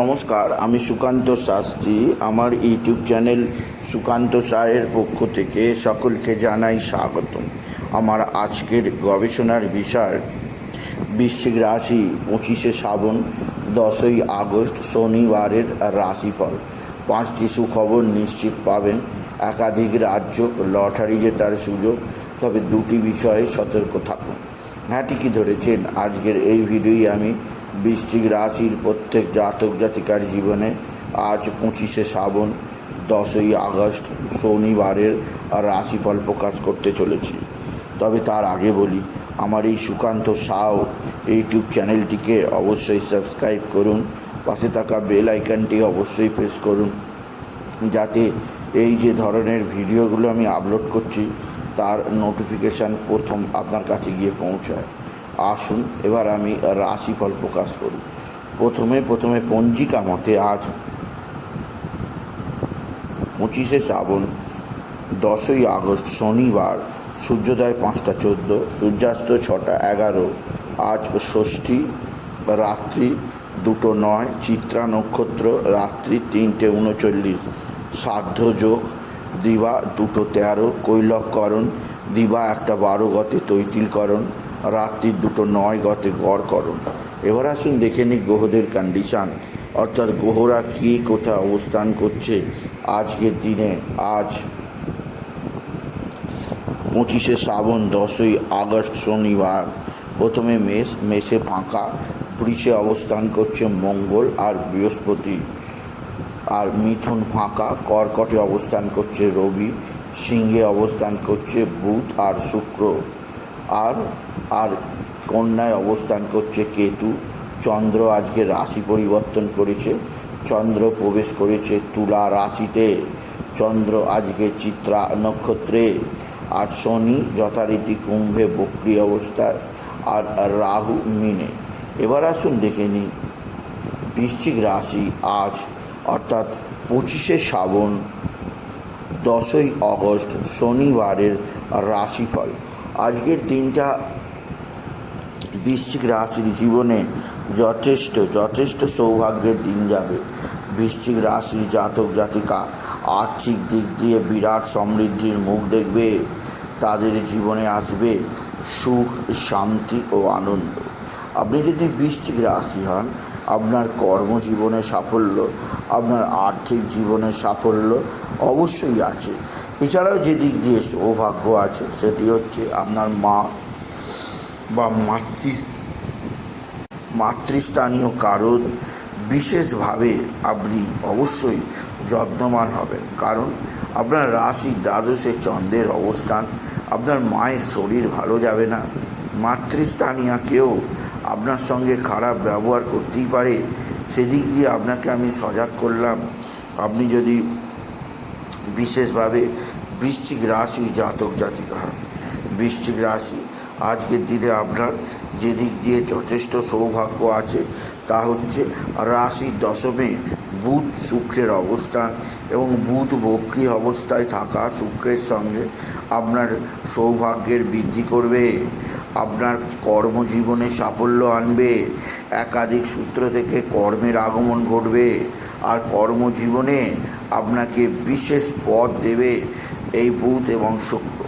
নমস্কার, আমি সুকান্ত শাস্ত্রী। আমার ইউটিউব চ্যানেল সুকান্ত সায়ের পক্ষ থেকে সকলকে জানাই স্বাগতম। আমার আজকের গবেষণার বিষয়, বৃশ্চিক রাশি পঁচিশে শ্রাবণ, দশই আগস্ট, শনিবারের রাশিফল। পাঁচটি সুখবর নিশ্চিত পাবেন। একাধিক রাজ্য লটারি জেতার সুযোগ, তবে দুটি বিষয়ে সতর্ক থাকুন। হ্যাঁ ঠিকই ধরেছেন। আজকের এই ভিডিওই আমি বৃশ্চিক রাশির প্রত্যেক জাতক জাতিকার জীবনে আজ পঁচিশে শ্রাবণ, দশই আগস্ট, শনিবারের রাশিফল প্রকাশ করতে চলেছি। তবে তার আগে বলি, আমার এই সুকান্ত সাও ইউটিউব চ্যানেলটিকে অবশ্যই সাবস্ক্রাইব করুন, পাশে থাকা বেল আইকনটি অবশ্যই প্রেস করুন, যাতে এই যে ধরনের ভিডিওগুলো আমি আপলোড করছি, তার নোটিফিকেশান প্রথম আপনার কাছে গিয়ে পৌঁছায়। আসুন, এবার আমি রাশিফল প্রকাশ করি প্রথমে প্রথমে পঞ্জিকা মতে আজ পঁচিশে শ্রাবণ, দশই আগস্ট, শনিবার, সূর্যোদয় পাঁচটা চোদ্দ, সূর্যাস্ত ছটা এগারো, আজ ষষ্ঠী, রাত্রি দুটো নয়, চিত্রা নক্ষত্র, রাত্রি তিনটে উনচল্লিশ, সাধ্য যোগ, দিবা দুটো তেরো, কৈলককরণ, দিবা একটা বারো গতে তৈতিলকরণ রাত্রি দুটো নয় গতে গড়করণ এবার আসুন দেখে নিই গ্রহদের কন্ডিশান অর্থাৎ গ্রহরা কে কোথায় অবস্থান করছে আজকের দিনে। আজ পঁচিশে শ্রাবণ, দশই আগস্ট, শনিবার। প্রথমে মেষ, মেষে ফাঁকা। বৃষে অবস্থান করছে মঙ্গল আর বৃহস্পতি। আর মিথুন ফাঁকা। কর্কটে অবস্থান করছে রবি। সিংহে অবস্থান করছে বুধ আর শুক্র। আর আর কন্যায় অবস্থান করছে কেতু। চন্দ্র আজকে রাশি পরিবর্তন করেছে। চন্দ্র প্রবেশ করেছে তুলা রাশিতে। চন্দ্র আজকে চিত্রা নক্ষত্রে। আর শনি যথারীতি কুম্ভে বক্রি অবস্থায়। আর রাহু মিনে। এবার আসুন দেখে নিই, বৃশ্চিক রাশি আজ, অর্থাৎ পঁচিশে শ্রাবণ, দশই আগস্ট শনিবারের রাশিফল। আজকের দিনটা বৃশ্চিক রাশির জীবনে যথেষ্ট যথেষ্ট সৌভাগ্যের দিন যাবে। বৃশ্চিক রাশির জাতক, জাতিকা আর্থিক দিক দিয়ে বিরাট সমৃদ্ধির মুখ দেখবে। তাদের জীবনে আসবে সুখ, শান্তি ও আনন্দ। আপনি যদি বৃশ্চিক রাশি হন আপনার কর্মজীবনে সাফল্য, আপনার আর্থিক জীবনের সাফল্য অবশ্যই আছে। এছাড়াও যে দিক দিয়ে সৌভাগ্য আছে, সেটি হচ্ছে আপনার মা বা মাতৃ, মাতৃস্থানীয় কারণ বিশেষভাবে আপনি অবশ্যই যত্নবান হবেন। কারণ আপনার রাশি দ্বাদশে চন্দ্রের অবস্থান, আপনার মায়ের শরীর ভালো যাবে না, মাতৃস্থানীয় কেউ আপনার সঙ্গে খারাপ ব্যবহার করতেই পারে, সেদিক দিয়ে আপনাকে আমি সজাগ করলাম। আপনি যদি বিশেষভাবে বৃশ্চিক রাশি জাতক জাতিকা হন বৃশ্চিক রাশি, আজকের দিনে আপনার যে দিক দিয়ে যথেষ্ট সৌভাগ্য আছে, তা হচ্ছে রাশির দশমে বুধ শুক্রের অবস্থান এবং বুধ বক্রি অবস্থায় থাকা শুক্রের সঙ্গে আপনার সৌভাগ্যের বৃদ্ধি করবে। আপনার কর্মজীবনে সাফল্য আনবে। একাধিক সূত্র থেকে কর্মের আগমন ঘটবে আর কর্মজীবনে আপনাকে বিশেষ পদ দেবে এই বুধ এবং শুক্র।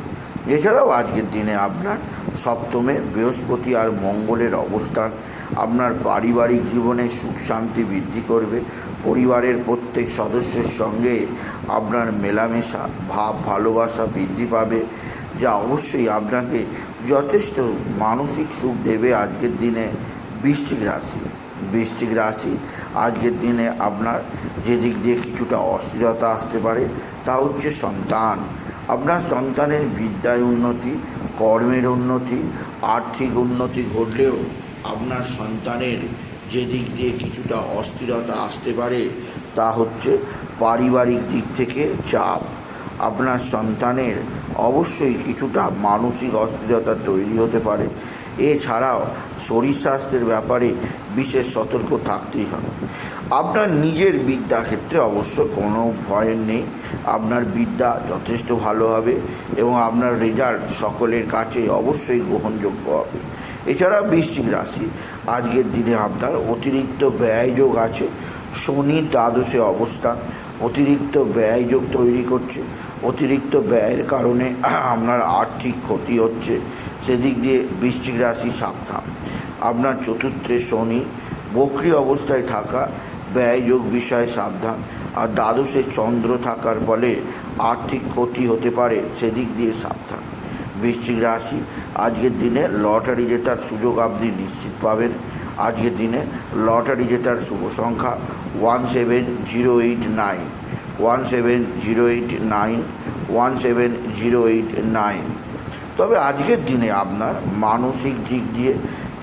এছাড়াও আজকের দিনে আপনার সপ্তমে বৃহস্পতি আর মঙ্গলের অবস্থান। আপনার পারিবারিক জীবনে সুখ শান্তি বৃদ্ধি করবে। পরিবারের প্রত্যেক সদস্যের সঙ্গে আপনার মেলামেশা, ভাব, ভালোবাসা বৃদ্ধি পাবে। যা অবশ্যই আপনাকে যথেষ্ট মানসিক সুখ দেবে আজকের দিনে বৃশ্চিক রাশি। বৃশ্চিক রাশি আজকের দিনে আপনার যে দিক দিয়ে কিছুটা অস্থিরতা আসতে পারে, তা হচ্ছে সন্তান। আপনার সন্তানের বিদ্যায় উন্নতি, কর্মের উন্নতি, আর্থিক উন্নতি ঘটলেও আপনার সন্তানের যে দিক দিয়ে কিছুটা অস্থিরতা আসতে পারে, তা হচ্ছে পারিবারিক দিক থেকে চাপ। আপনার সন্তানের অবশ্যই কিছুটা মানসিক অস্থিরতা তৈরি হতে পারে। এছাড়াও শরীর স্বাস্থ্যের ব্যাপারে বিশেষ সতর্ক থাকতেই হবে। আপনার নিজের বিদ্যা ক্ষেত্রে অবশ্য কোনো ভয় নেই। আপনার বিদ্যা যথেষ্ট ভালো হবে এবং আপনার রেজাল্ট সকলের কাছে অবশ্যই গ্রহণযোগ্য হবে। এছাড়া বৃশ্চিক রাশি, আজকের দিনে আপনার অতিরিক্ত ব্যয়যোগ আছে। শনি দ্বাদশে অবস্থান অতিরিক্ত ব্যয়যোগ তৈরি করছে। অতিরিক্ত ব্যয়ের কারণে আপনার আর্থিক ক্ষতি হচ্ছে। সেদিক দিয়ে বৃশ্চিক রাশি সাবধান। আপনার চতুর্থে শনি বক্রি অবস্থায় থাকা, ব্যয়যোগ বিষয়ে সাবধান। আর দ্বাদশে চন্দ্র থাকার ফলে আর্থিক ক্ষতি হতে পারে, সেদিক দিয়ে সাবধান। বৃশ্চিক রাশি, আজকের দিনে লটারি জেতার সুযোগ আপনি নিশ্চিত পাবেন। আজকের দিনে লটারি জেতার শুভ সংখ্যা one seven zero eight nine, one seven zero eight nine, one seven zero eight nine. তবে আজকের দিনে আপনার মানসিক দিক দিয়ে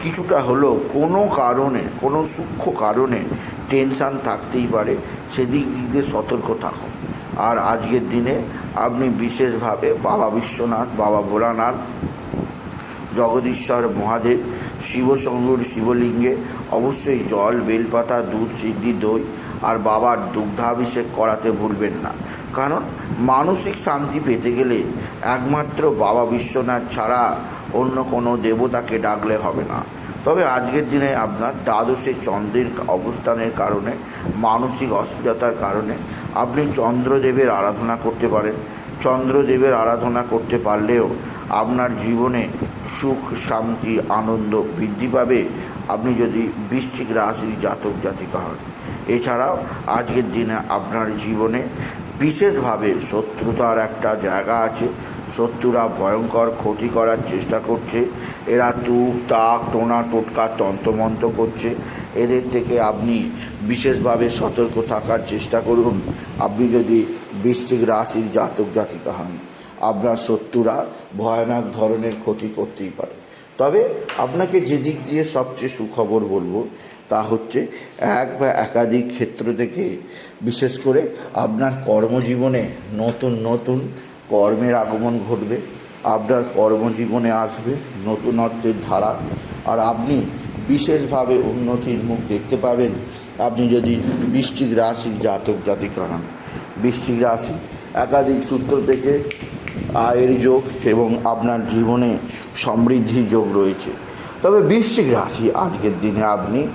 কিছুটা হলেও কোনো কারণে, কোনো সূক্ষ্ম কারণে টেনশান থাকতেই পারে, সেদিক দিক দিয়ে সতর্ক থাকুন। আর আজকের দিনে আপনি বিশেষভাবে বাবা বিশ্বনাথ, বাবা ভোলানাথ জগদীশ্বর মহাদেব শিবশঙ্কর শিবলিঙ্গে অবশ্যই জল, বেলপাতা, দুধ, সিদ্ধি, দই আর বাবার দুগ্ধাভিষেক করাতে ভুলবেন না। কারণ মানসিক শান্তি পেতে গেলে একমাত্র বাবা বিশ্বনাথ ছাড়া অন্য কোনো দেবতাকে ডাকলে হবে না। তবে আজকের দিনে আপনার দ্বাদশে চন্দ্রের অবস্থানের কারণে, মানসিক অস্থিরতার কারণে আপনি চন্দ্রদেবের আরাধনা করতে পারেন। চন্দ্রদেবের আরাধনা করতে পারলেও আপনার জীবনে সুখ, শান্তি, আনন্দ বৃদ্ধি পাবে। আপনি যদি বৃশ্চিক রাশির জাতক, জাতিকা হন। এছাড়াও আজকের দিনে আপনার জীবনে বিশেষভাবে শত্রুতার একটা জায়গা আছে। শত্রুরা ভয়ঙ্কর ক্ষতি করার চেষ্টা করছে। এরা তুপ তাক, টোনা, টোটকা তন্ত্রমন্ত্র করছে। এদের থেকে আপনি বিশেষভাবে সতর্ক থাকার চেষ্টা করুন। আপনি যদি বৃশ্চিক রাশির জাতক, জাতিকা হন আপনার শত্রুরা ভয়ানক ধরনের ক্ষতি করতেই পারে। তবে আপনাকে যে দিক দিয়ে সবচেয়ে সুখবর বলব, তা হচ্ছে এক বা একাধিক ক্ষেত্র থেকে, বিশেষ করে আপনার কর্মজীবনে নতুন নতুন কর্মের আগমন ঘটবে, আপনার কর্মজীবনে আসবে নতুনত্বের ধারা, আর আপনি বিশেষভাবে উন্নতির মুখ দেখতে পাবেন। আপনি যদি বৃষ্টিক রাশির জাতক জাতিকা হন বৃষ্টিক রাশি একাধিক সূত্র থেকে আয়ের যোগ এবং আপনার জীবনে সমৃদ্ধির যোগ রয়েছে। তবে বৃশ্চিক রাশি আজকের দিনে আপনি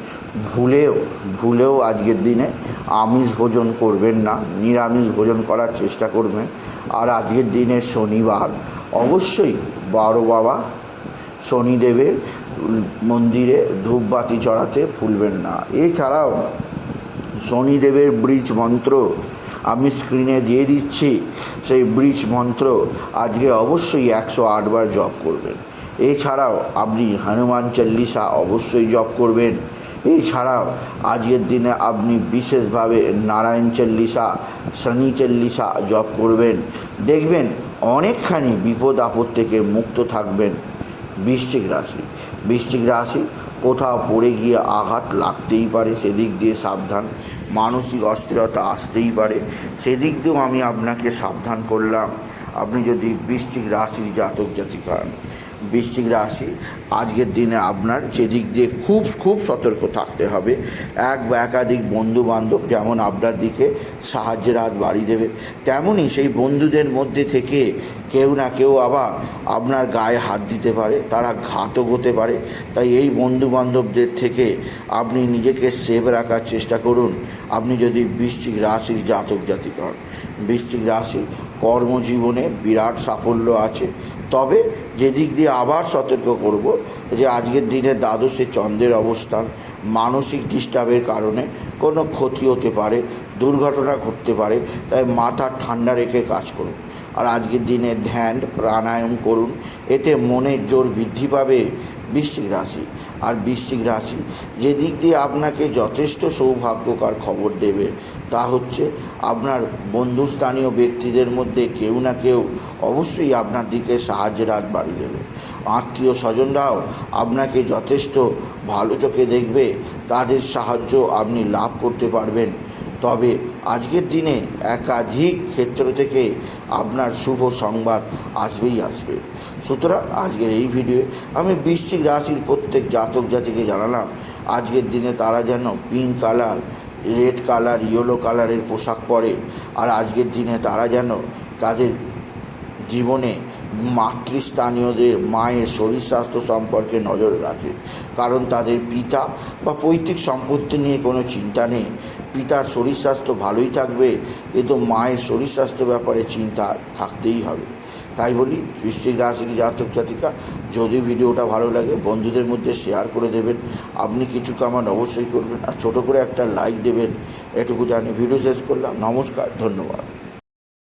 ভুলেও ভুলেও আজকের দিনে আমিষ ভোজন করবেন না, নিরামিষ ভোজন করার চেষ্টা করবেন। আর আজকের দিনে শনিবার, অবশ্যই বারো বাবা শনিদেবের মন্দিরে ধূপবাতি চড়াতে ভুলবেন না। এছাড়াও শনিদেবের ব্রিজ মন্ত্র আমি স্ক্রিনে দিয়ে দিচ্ছি। সেই ব্রিজ মন্ত্র আজকে অবশ্যই একশো আটবার জপ করবেন। এছাড়াও আপনি হনুমান চল্লিশা অবশ্যই জপ করবেন। এছাড়াও আজকের দিনে আপনি বিশেষভাবে নারায়ণ চল্লিশা, শনি চল্লিশা জপ করবেন। দেখবেন অনেকখানি বিপদ আপদ থেকে মুক্ত থাকবেন বৃশ্চিক রাশি। বৃশ্চিক রাশি কোথাও পড়ে গিয়ে আঘাত লাগতেই পারে, সেদিক দিয়ে সাবধান। মানসিক অস্থিরতা আসতেই পারে। সেদিক দিয়েও আমি আপনাকে সাবধান করলাম। আপনি যদি বৃশ্চিক রাশির জাতক জাতিকা হন বৃশ্চিক রাশি, আজকের দিনে আপনার সেদিক দিয়ে খুব খুব সতর্ক থাকতে হবে। এক বা একাধিক বন্ধু বান্ধব যেমন আপনার দিকে সাহায্যের হাত বাড়ি দেবে, তেমনই সেই বন্ধুদের মধ্যে থেকে কেউ না কেউ আবার আপনার গায়ে হাত দিতে পারে, তারা ঘাতক হতে পারে। তাই এই বন্ধু বান্ধবদের থেকে আপনি নিজেকে সেভ রাখার চেষ্টা করুন। আপনি যদি বৃশ্চিক রাশির জাতক জাতিক হন, বৃশ্চিক রাশি কর্মজীবনে বিরাট সাফল্য আছে। তবে যেদিক দিয়ে আবার সতর্ক করব যে আজকের দিনে দ্বাদশে চন্দ্রের অবস্থান, মানসিক ডিস্টার্বের কারণে কোনো ক্ষতি হতে পারে, দুর্ঘটনা ঘটতে পারে, তাই মাথা ঠান্ডা রেখে কাজ করুন। আর আজকের দিনে ধ্যান, প্রাণায়াম করুন, এতে মনের জোর বৃদ্ধি পাবে বৃশ্চিক রাশি। আর বৃশ্চিক রাশি। যে দিক দিয়ে আপনাকে যথেষ্ট সৌভাগ্যকার খবর দেবে, তা হচ্ছে আপনার বন্ধুস্থানীয় ব্যক্তিদের মধ্যে কেউ না কেউ অবশ্যই আপনার দিকে সাহায্যের হাত বাড়িয়ে দেবে। আত্মীয় স্বজনরাও আপনাকে যথেষ্ট ভালো চোখে দেখবে, তাদের সাহায্য আপনি লাভ করতে পারবেন। তবে আজকের দিনে একাধিক ক্ষেত্র থেকে আপনার শুভ সংবাদ আসবেই আসবে। সুতরাং আজকের এই ভিডিও আমি বৃশ্চিক রাশির প্রত্যেক জাতক জাতিকে জানালাম, আজকের দিনে তারা যেন pink colour red colour yellow কালারের পোশাক পরে, আর আজকের দিনে তারা যেন তাদের জীবনে মাতৃস্থানীয়দের মায়ের শরীর স্বাস্থ্য সম্পর্কে নজর রাখে। কারণ তাদের পিতা বা পৈতৃক সম্পত্তি নিয়ে কোনো চিন্তা নেই। পিতার শরীর স্বাস্থ্য ভালোই থাকবে, এ তো মায়ের শরীর স্বাস্থ্য ব্যাপারে চিন্তা থাকতেই হবে। তাই বলি বৃশ্চিক রাশির জাতক জাতিকা? যদি ভিডিওটা ভালো লাগে, বন্ধুদের মধ্যে শেয়ার করে দেবেন। আপনি কিছু কামান অবশ্যই করবেন। আর ছোটো করে একটা লাইক দেবেন। এটুকু জানি ভিডিও শেষ করলাম। নমস্কার, ধন্যবাদ।